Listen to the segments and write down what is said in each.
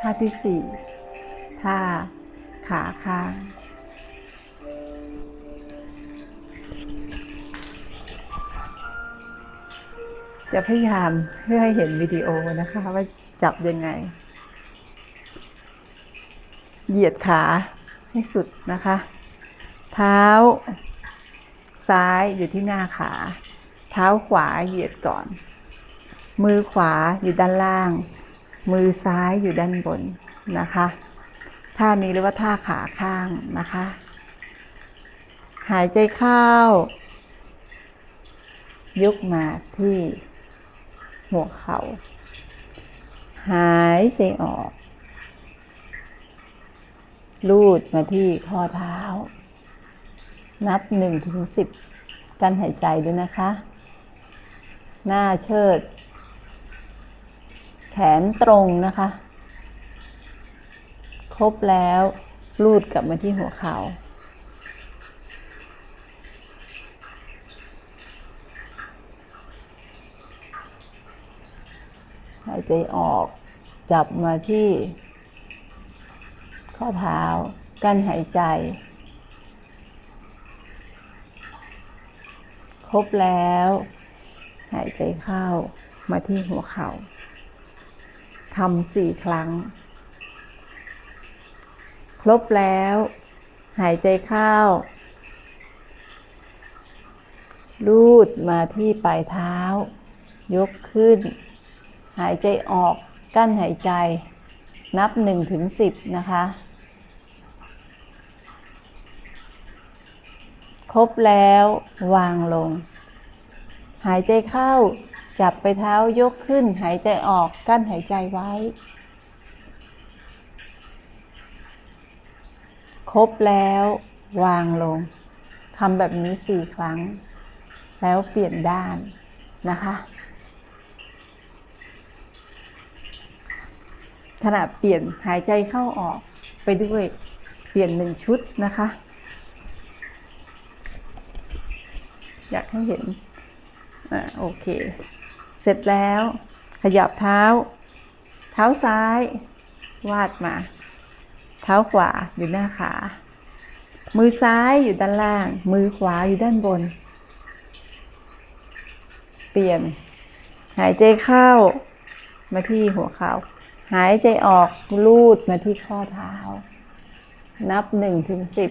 ท่าที่สี่ท่าขาข้าง จะพยายามเพื่อให้เห็นวิดีโอนะคะ ว่าจับยังไง เหยียดขาให้สุดนะคะ เท้า ซ้ายอยู่ที่หน้าขา เท้าขวาเหยียดก่อน มือขวาอยู่ด้านล่าง มือซ้ายอยู่ด้านบนนะคะ ท่านี้เรียกว่าท่าขาข้างนะคะ หายใจเข้า ยกมาที่หัวเขา่า หายใจออก ลูดมาที่ข้อเท้า นับหนึ่งถึงสิบการหายใจด้วยนะคะ หน้าเชิด นตรงนะคะ ครบแล้วลูดกลับมาที่หัวเขา่าหายใจออกจับมาที่ ข้อเท้า กั้นหายใจ ครบแล้ว หายใจเข้ามาที่หัวเขา่า ทำสี่ครั้ง ครบแล้ว หายใจเข้า ลูดมาที่ปลายเท้า ยกขึ้น หายใจออก กั้นหายใจ นับ1ถึง10 นะคะ ครบแล้ววางลง หายใจเข้า จับไปเท้ายกขึ้นหายใจออกกั้นหายใจไว้ ครบแล้ววางลงทำแบบนี้สี่ครั้ง แล้วเปลี่ยนด้านนะคะ ขณะเปลี่ยนหายใจเข้าออกไปด้วยเปลี่ยนหนึ่งชุดนะคะ อยากให้เห็นอ่าโอเค เสร็จแล้ว ขยับเท้า เท้าซ้าย วาดมา เท้าขวาอยู่หน้าขา มือซ้ายอยู่ด้านล่าง มือขวาอยู่ด้านบน เปลี่ยน หายใจเข้า มาที่หัวเขา่าหายใจออกลูดมาที่ข้อเท้า นับหนึ่งถึงสิบ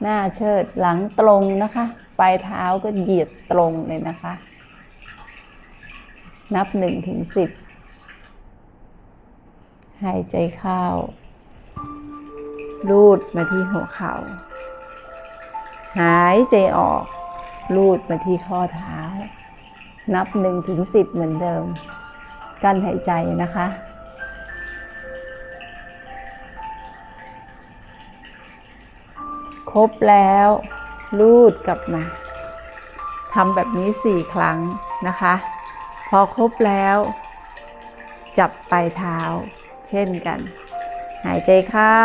หน้าเชิดหลังตรงนะคะ ปลายเท้าก็เหยียดตรงเลยนะคะ นับหนึ่งถึงสิบหายใจเข้าลูดมาที่หัวเขา่า หายใจออกลูดมาที่ข้อเท้า นับหนึ่งถึงสิบเหมือนเดิม กั้นหายใจนะคะ ครบแล้วลูดกลับมาทำแบบนี้สี่ครั้งนะคะ พอครบแล้ว จับปลายเท้า เช่นกัน หายใจเข้า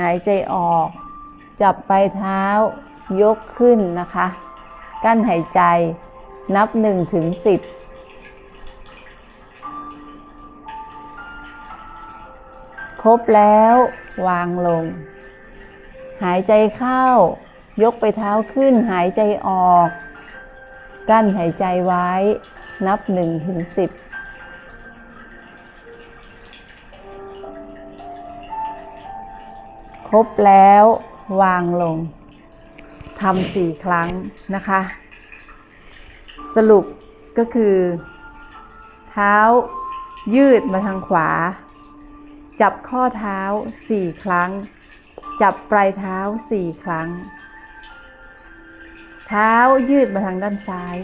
หายใจออก จับปลายเท้ายกขึ้นนะคะ กั้นหายใจนับ1ถึง10ครบแล้ววางลง หายใจเข้า ยกไปเท้าขึ้นหายใจออก กั้นหายใจไว้ นับ1ถึง10ครบแล้ววางลงทำสี่ครั้งนะคะ สรุปก็คือ เท้ายืดมาทางขวา จับข้อเท้าสี่ครั้ง จับปลายเท้าสี่ครั้ง เท้ายืดมาทางด้านซ้าย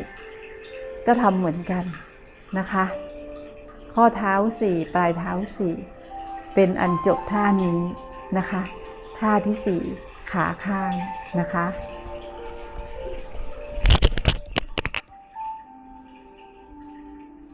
ก็ทำเหมือนกันนะคะ ข้อเท้าสี่ปลายเท้าสี่เป็นอันจบท่านี้นะคะ ท่าที่สี่ขาข้างนะคะ